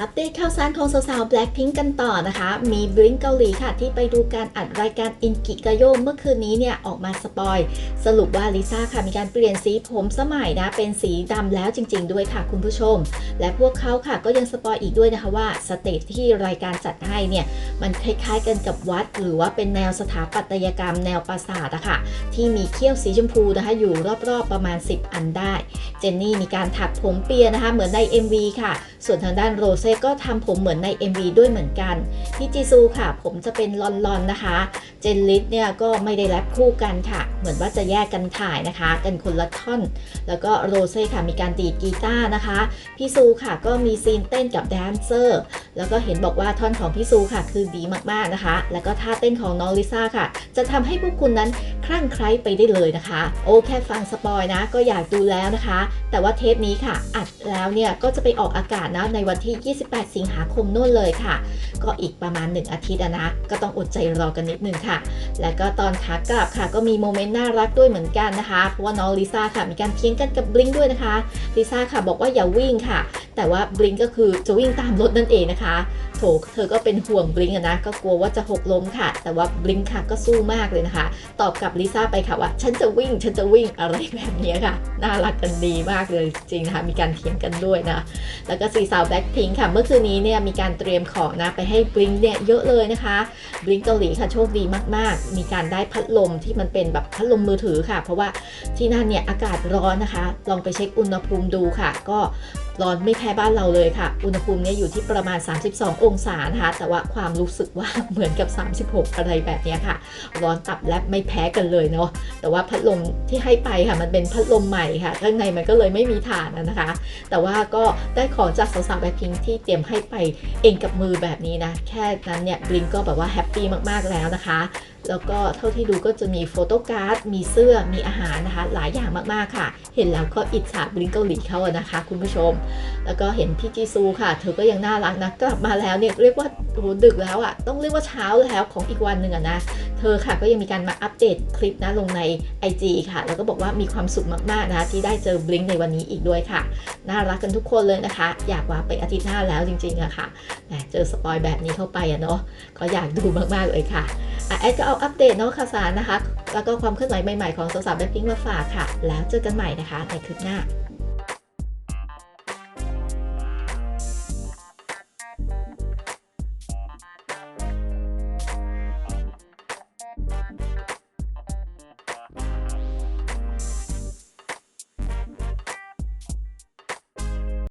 อัปเดตข่าวสารของสาวๆ Blackpink กันต่อนะคะ มีบลิงเกาหลีค่ะ ที่ไปดูการอัดรายการอินกิกาโยเมื่อคืนนี้เนี่ย ออกมาสปอย สรุปว่าลิซ่าค่ะ มีการเปลี่ยนสีผมสมัยนะ เป็นสีดำแล้วจริงๆ ด้วยค่ะคุณผู้ชม และพวกเขาค่ะก็ยังสปอยอีกด้วยนะคะว่าสเตจที่รายการจัดให้เนี่ย มันคล้ายๆกันกับวัด หรือว่าเป็นแนวสถาปัตยกรรมแนวปราสาทอะค่ะที่มีเขี้ยวสีชมพูนะคะอยู่รอบๆประมาณ 10 อันได้ เจนนี่มีการถักผมเปียนะคะเหมือนใน MV ค่ะ ส่วนทางด้านโรสเซก็ทำผมเหมือนใน MV ด้วยเหมือนกันพี่จีซูค่ะ ผมจะเป็นลอนๆนะคะ เจนลิสเนี่ยก็ไม่ได้แรปคู่กันค่ะ เหมือนว่าจะแยกกันถ่ายนะคะ กันคนละท่อน แล้วก็โรเซ่ค่ะมีการดีดกีตาร์นะคะ พี่ซูค่ะก็มีซีนเต้นกับแดนเซอร์ แล้วก็เห็นบอกว่าท่อนของพี่ซูค่ะ คือดีมากๆนะคะ แล้วก็ท่าเต้นของน้องลิซ่าค่ะ จะทำให้พวกคุณนั้น คลั่งไคล้ไปได้เลยนะคะ โอ้แค่ฟังสปอยนะ ก็อยากดูแล้วนะคะ แต่ว่าเทปนี้ค่ะ อัดแล้วเนี่ยก็จะไปออกอากาศนะในวันที่ 28 สิงหาคมนู่นเลยค่ะ ก็อีกประมาณ 1 อาทิตย์นะ ก็ต้องอดใจรอกันนิดนึงค่ะ แล้วก็ตอนขากลับค่ะ ก็มีโมเมนต์น่ารักด้วยเหมือนกันนะคะ เพราะว่าน้องลิซ่าค่ะมีการเทียงกันกับบลิงด้วยนะคะลิซ่าค่ะบอกว่าอย่าวิ่งค่ะ แต่ว่าบลิงก็คือจะวิ่งตามรถนั่นเองนะคะโถเธอก็เป็นห่วงบลิงนะก็กลัวว่าจะหกล้มค่ะ แต่ว่าบลิงค่ะก็สู้มากเลยนะคะ ตอบกับลิซ่าไปค่ะว่า ฉันจะวิ่งฉันจะวิ่งอะไรแบบนี้ค่ะ น่ารักกันดีมากเลยจริงนะคะ มีการเถียงกันด้วยนะ แล้วก็สีสาวแบ็คพิงค่ะเมื่อคืนนี้เนี่ยมีการเตรียมของนะไปให้บลิงเนี่ยเยอะเลยนะคะบลิงเกาหลีค่ะโชคดีมาก ๆ มีการได้พัดลมที่มันเป็นแบบพัดลมมือถือค่ะ เพราะว่าที่นั่นเนี่ยอากาศร้อนนะคะ ลองไปเช็คอุณหภูมิดูค่ะ ก็ร้อนไม่แพ้บ้านเราเลยค่ะ อุณหภูมิเนี่ยอยู่ที่ประมาณ 32 องศานะคะแต่ว่าความรู้สึกว่าเหมือนกับ 36 อะไรแบบนี้ค่ะ ร้อนตับแลบไม่แพ้กันเลยเนาะแต่ว่าพัดลมที่ให้ไปค่ะ มันเป็นพัดลมใหม่ค่ะ ข้างในมันก็เลยไม่มีฐานนะคะ แต่ว่าก็ได้ของจากสาวๆแบ็คพิงที่เตรียมให้ไปเองกับมือแบบนี้นะ แค่นั้นเนี่ยบลิงก็แบบว่าแฮปปี้มากๆแล้วนะคะ แล้วก็เท่าที่ดูก็จะมีโฟโต้การ์ด มีเสื้อ มีอาหารนะคะ หลายอย่างมากๆค่ะ เห็นแล้วก็อิจฉาบลิงเกาหลีเขาอะนะคะ คุณผู้ชม แล้วก็เห็นพี่จีซูค่ะ เธอก็ยังน่ารักนะ กลับมาแล้วเนี่ยเรียกว่าโหดึกแล้วอะต้องเรียกว่าเช้าแล้วของอีกวันหนึ่งอะนะเธอค่ะก็ยังมีการมาอัปเดตคลิปนะลงใน IG ค่ะ แล้วก็บอกว่ามีความสุขมากๆนะที่ได้เจอบลิงในวันนี้อีกด้วยค่ะ น่ารักกันทุกคนเลยนะคะ อยากว่าไปอาทิตย์หน้าแล้วจริงๆอะค่ะแหมเจอสปอยแบบนี้เข้าไปอะเนาะก็อยากดูมากๆเลยค่ะแอดก็เอาอัปเดตเนาะข่าวสารนะคะ แล้วก็ความเคลื่อนไหวใหม่ๆของสาวๆแบ็คพิงมาฝากค่ะ แล้วเจอกันใหม่นะคะในคลิปหน้า